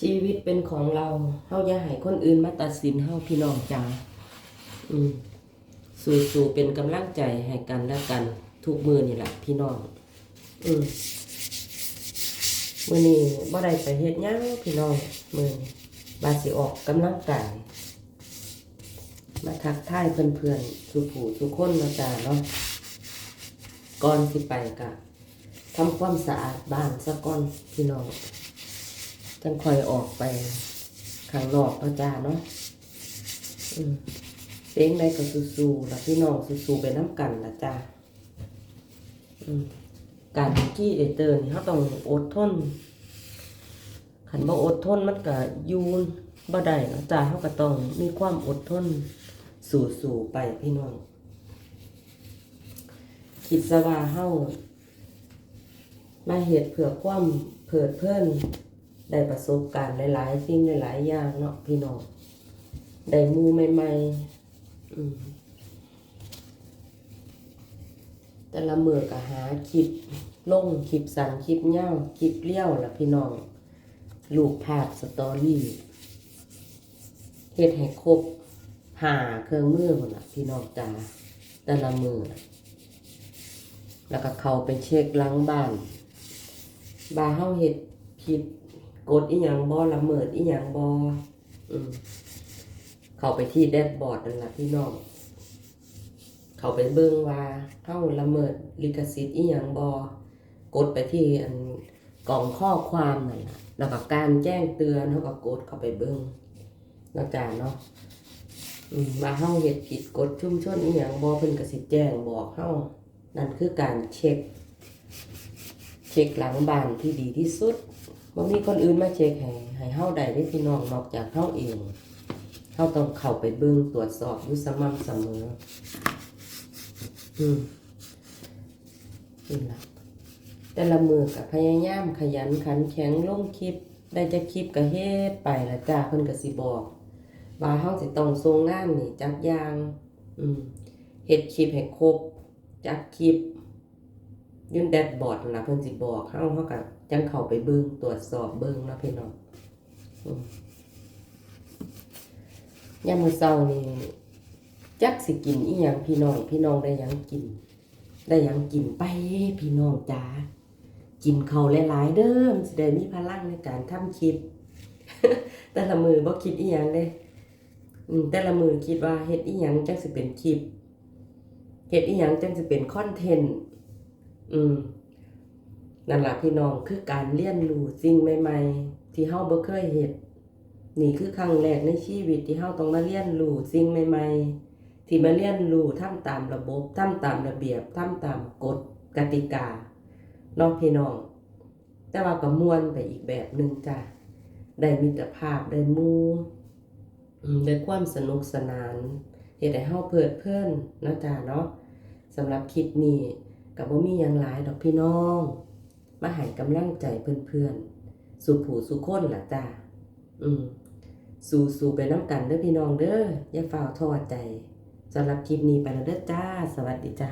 ชีวิตเป็นของเราเฮาอย่าให้คนอื่นมาตัดสินเฮาพี่น้องจ๋าอืมสู้ๆเป็นกำลังใจให้กันและกัน ทุกมือนี่แหละพี่น้อง อืมมือนี้บ่ได้ไปเฮ็ดหยังพี่น้องมือนี้บาสิออกกำลังกายมาทักทายเพื่อนๆสุผู้สุคนเนาจ้าเนาะก่อนสิไปกะทำความสะอาดบ้านซะก่อนพี่น้อง จังค่อยออกไปข้างนอกเนาะจ้าเนาะเพลงใดก็สู้ๆล่ะพี่น้องสู้ๆไปน้ำกันล่ะจ้าการกี้เอเตอร์นี่เขาต้องอดทนขันบ่อดทนมันก็ยูนบ่ได้นะจ้าเขาก็ต้องมีความอดทนสู่ๆไปพี่น้องคิดซะว่าเฮามาเฮ็ดเพื่อความเพิดเพลิน ได้ประสบการณ์หลายๆสิ่งหลายๆอย่างเนาะพี่น้องได้มูใหม่ๆอืมแต่ละมือก็หาคลิปลงคลิปสั้นคลิปยาคลิปเลี้ยวละพี่น้องลูกภาพสตอรี่เฮ็ดให้ครบหาเครื่องมือหมดละพี่น้องจ้าแต่ละมือแล้วก็เขาไปเช็คล้างบ้าน บาเฮาเฮ็ดผิด กดอีหยังบ่ละเมิดอีหยังบอืมเข้าไปที่แดชบอร์ดนั่นล่ะพี่น้องเข้าไปเบิ่งว่าเฮาละเมิดลิขสิทธิ์อีหยังบ่กดไปที่อันกล่องข้อความนั่นล่ะแล้วก็การแจ้งเตือนเฮาก็กดเข้าไปเบิ่งนาะจ้าเนาะมาเฮาเฮ็ดผิดกฎชุ่มชนอีหยังบ่เพิ่นกสิแจ้งบอกเฮานั่นคือการเช็ค เช็คหลังบ้านที่ดีที่สุด บ่มีคนอื่นมาเช็คให้ให้เฮาได้เด้พี่น้องนอกจากเฮาเองเฮาต้องเข้าไปเบิ่งตรวจสอบอยู่สม่ำเสมอ อืมนี่ล่ะแต่ละมือกับพยายามขยันขันแข็งลงคลิป ได้จะคลิปก็เฮ็ดไปละจ้าเพิ่นก็สิบอกว่าเฮาสิต้องส่งงานนี่จักอย่าง อืมเฮ็ดคลิปให้ครบจักคลิป ยุ่นแดดบอร์ดนั่นล่ะเพิ่นสิบอกเฮาเฮาก็จังเข้าไปเบิ่งตรวจสอบเบิ่งเนาะพี่น้องอืมยามมื้อเช้านี่จักสิกินอีหยังพี่น้อง พี่น้องได้หยังกิน ได้หยังกินไปพี่น้องจ๋ากินข้าวหลายๆเด้อมันสิได้มีพลังในการทำคลิป แต่ละมือบ่คิดอีหยังเด้อืมแต่ละมือคิดว่าเฮ็ดอีหยังจังสิเป็นคลิปเฮ็ดอีหยังจังสิเป็นคอนเทนต์ อืมนั่นแหละพี่น้องคือการเรียนรู้สิ่งใหม่ ๆ ที่เฮาบ่เคยเฮ็ดนี่คือครั้งแรกในชีวิตที่เฮาต้องมาเรียนรู้สิ่งใหม่ ๆ ที่มาเรียนรู้ทำตามระบบทำตามระเบียบทำตามกฎกติกาเนาะพี่น้อง แต่ว่าก็ม่วนไปอีกแบบหนึ่งจ้ะได้มิตรภาพได้มู่อืมได้ความสนุกสนานเฮ็ดให้เฮาเพลิดเพลินนะจ้ะเนาะสำหรับคลิปนี้ กับบ่มีอย่างหลายดอกพี่น้อง มาให้กำลังใจเพื่อนๆ สู่ผู้สู่คนล่ะจ้าอืมสู่สู่ไปน้ำกันเด้อพี่น้องเด้ออย่าฝ่าทอดใจสำหรับคลิปนี้ไปแล้วเด้อจ้า สวัสดีจ้า